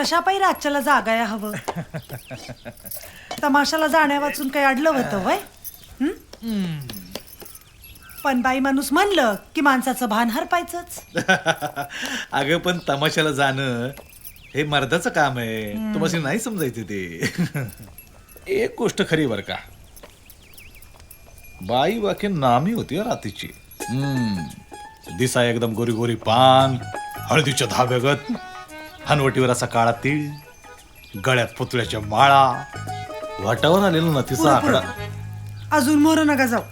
कशा पाहिजे आजच्याला जागाया हवं? तमाशाला जाण्या वाचून काही अडलं होतं वय? हं? पण बाई माणूस म्हणलं की माणसाचं भान हरपायचंच. अगं पण तमाशाला जाणं हे मर्दाचं काम आहे. तुम्हाला नाही समजायचं ते. एक गोष्ट खरी बर का. बाई बाकी नामी होती हं रात्रीची. हम्म. दिसा एकदम गोरी गोरी पान हळदीच्या धाब्यागत. हनवटीवर असा काळा तीळ गळ्यात पुतळ्याच्या माळा वाटावर आलेला ना तिचा पुढं, आकडा. पुढं. अजून मोर नका जाऊ.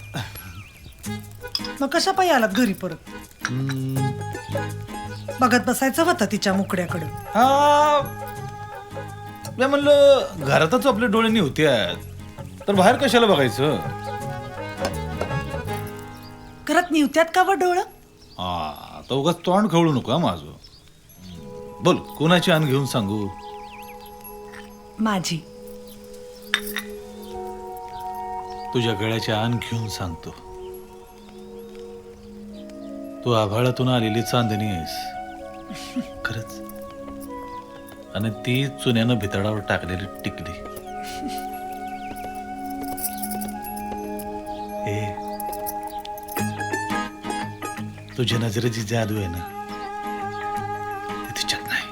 मग कशा पायी आलात घरी परत? हम्म. बघत बसायचं होतं तिच्या मुकड्याकडं. हा. मी म्हणलं घरातच आपले डोळे होते तर बाहेर कशाला बघायचं? घरात निवत्यात का व डोळं? हा उगाच तोंड खवळू नको हा माझं. बोल कोणाची आण घेऊन सांगू? माझी. तुझ्या गळ्याची आण घेऊन सांगतो. तू आभाळातून आलेली चांदणी आहेस. खरंच. आणि ती चुन्यानं भितडावर टाकलेली टिकली. तुझ्या नजरेची जादू आहे ना? 出ちゃう。はい